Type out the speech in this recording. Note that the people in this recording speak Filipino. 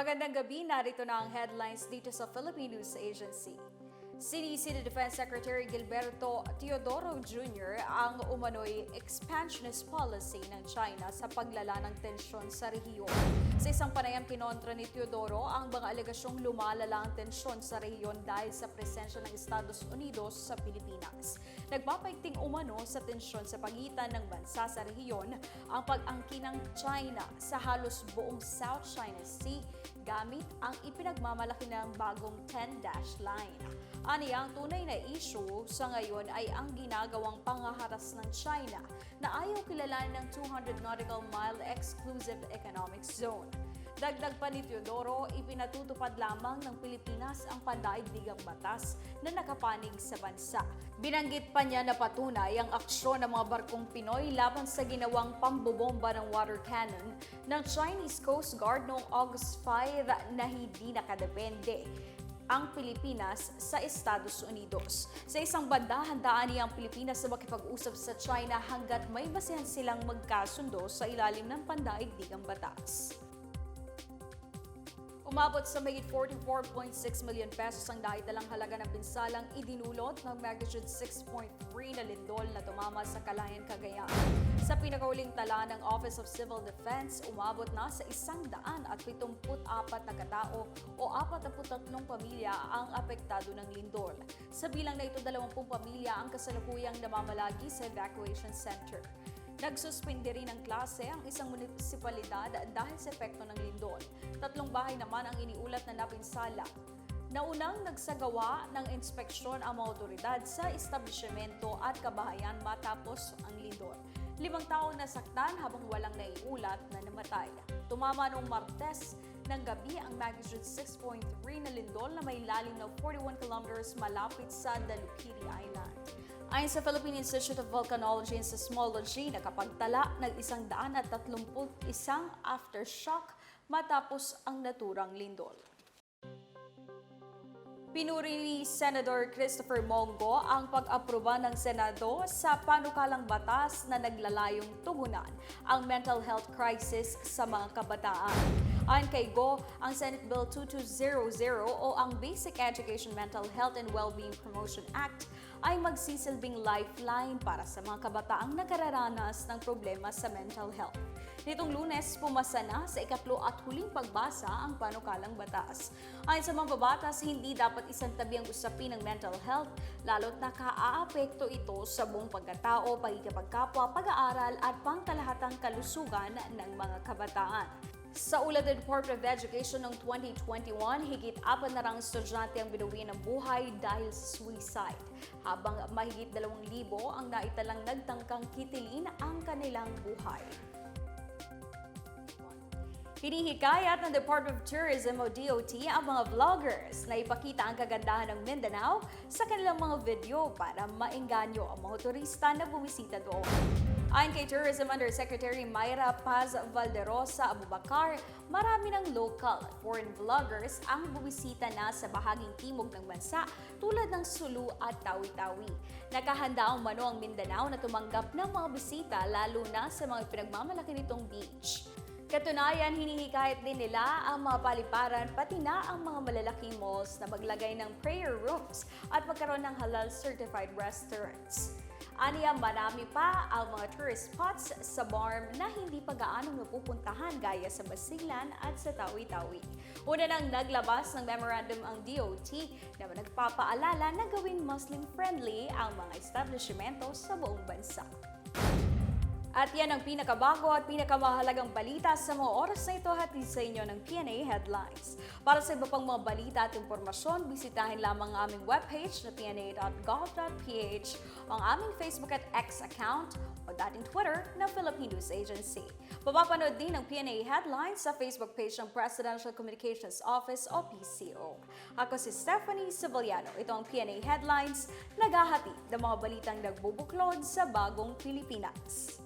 Magandang gabi, narito na ang headlines dito sa Philippine News Agency. Sinisi ni Defense Secretary Gilberto Teodoro Jr. ang umano'y expansionist policy ng China sa paglala ng tensyon sa rehiyon. Sa isang panayam kinontra ni Teodoro ang mga alegasyong lumalala ang tensyon sa rehiyon dahil sa presensya ng Estados Unidos sa Pilipinas. Nagpapaigting umano sa tensyon sa pagitan ng bansa sa rehiyon ang pag-angkin ng China sa halos buong South China Sea gamit ang ipinagmamalaki ng bagong 10-dash line. Aniya, ang tunay na issue sa ngayon ay ang ginagawang pangaharas ng China na ayaw kilalanin ng 200 nautical mile exclusive economic zone. Dagdag pa ni Teodoro, ipinatutupad lamang ng Pilipinas ang pandaigdigang batas na nakapanig sa bansa. Binanggit pa niya na patunay ang aksyon ng mga barkong Pinoy laban sa ginawang pambobomba ng water cannon ng Chinese Coast Guard noong August 5 na hindi nakadepende ang Pilipinas sa Estados Unidos. Sa isang banda, handaan niya ang Pilipinas na makipag-usap sa China hanggat may basehan silang magkasundo sa ilalim ng pandaigdigang batas. Umabot sa mahigit 44.6 million pesos ang dahidalang halaga ng pinsalang idinulot ng magnitude 6.3 na lindol na tumama sa Kalayan, Cagayan. Sa pinakauling tala ng Office of Civil Defense, umabot na sa isang daan at 74 na katao o 43 pamilya ang apektado ng lindol. Sa bilang na ito, 20 pamilya ang kasalukuyang namamalagi sa evacuation center. Nagsuspindi rin ng klase ang isang munisipalidad dahil sa epekto ng lindol. Tatlong bahay naman ang iniulat na napinsala. Naunang nagsagawa ng inspeksyon ang mga otoridad sa establishmento at kabahayan matapos ang lindol. Limang tao nasaktan habang walang naiulat na namatay. Tumama noong Martes ng gabi ang magnitude 6.3 na lindol na may lalim ng 41 kilometers malapit sa Dalukiri Island. Ayon sa Philippine Institute of Volcanology and Seismology, nakapagtala ng isang daan at tatlumput isang aftershock matapos ang naturang lindol. Pinuri ni Senator Christopher Mongo ang pag-aproba ng Senado sa panukalang batas na naglalayong tugunan ang mental health crisis sa mga kabataan. Ayon kay Go, ang Senate Bill 2200 o ang Basic Education Mental Health and Wellbeing Promotion Act ay magsisilbing lifeline para sa mga kabataang nakararanas ng problema sa mental health. Nitong lunes, pumasa na sa ikatlo at huling pagbasa ang panukalang batas. Ayon sa mga babatas, hindi dapat isang tabi ang usapin ng mental health, lalo't nakaaapekto ito sa buong pagkatao, pagkikipagkapwa, pag-aaral at pangkalahatang kalusugan ng mga kabataan. Sa ulat ng Department of Education noong 2021, higit apat na rang estudyante ang binuwi ng buhay dahil sa suicide, habang mahigit 2,000 ang naitalang nagtangkang kitilin ang kanilang buhay. Hinihikayat ng Department of Tourism o DOT ang mga vloggers na ipakita ang kagandahan ng Mindanao sa kanilang mga video para maengganyo ang mga turista na bumisita doon. Ayon kay Tourism Undersecretary Mayra Paz Valderosa Abubakar, marami ng local at foreign vloggers ang bumisita na sa bahaging timog ng bansa tulad ng Sulu at Tawi-Tawi. Nakahanda ang mano ang Mindanao na tumanggap ng mga bisita lalo na sa mga pinagmamalaki nitong beach. Katunayan, hinihikayat din nila ang mga paliparan pati na ang mga malalaking malls na maglagay ng prayer rooms at magkaroon ng halal certified restaurants. Aniya, marami pa ang mga tourist spots sa BARM na hindi pa gaanong napupuntahan gaya sa Basilan at sa Tawi-Tawi. Una nang naglabas ng memorandum ang DOT na nagpapaalala na gawing Muslim-friendly ang mga establishmento sa buong bansa. At yan ang pinakabago at pinakamahalagang balita sa mga oras na ito hatid sa inyo ng PNA Headlines. Para sa iba pang mga balita at impormasyon, bisitahin lamang ang aming webpage na pna.gov.ph, ang aming Facebook at X account o dating Twitter na Philippine News Agency. Mapapanood din ang PNA Headlines sa Facebook page ng Presidential Communications Office o PCO. Ako si Stephanie Civiliano. Ito ang PNA Headlines, naghahatid ng mga balitang nagbubuklod sa bagong Pilipinas.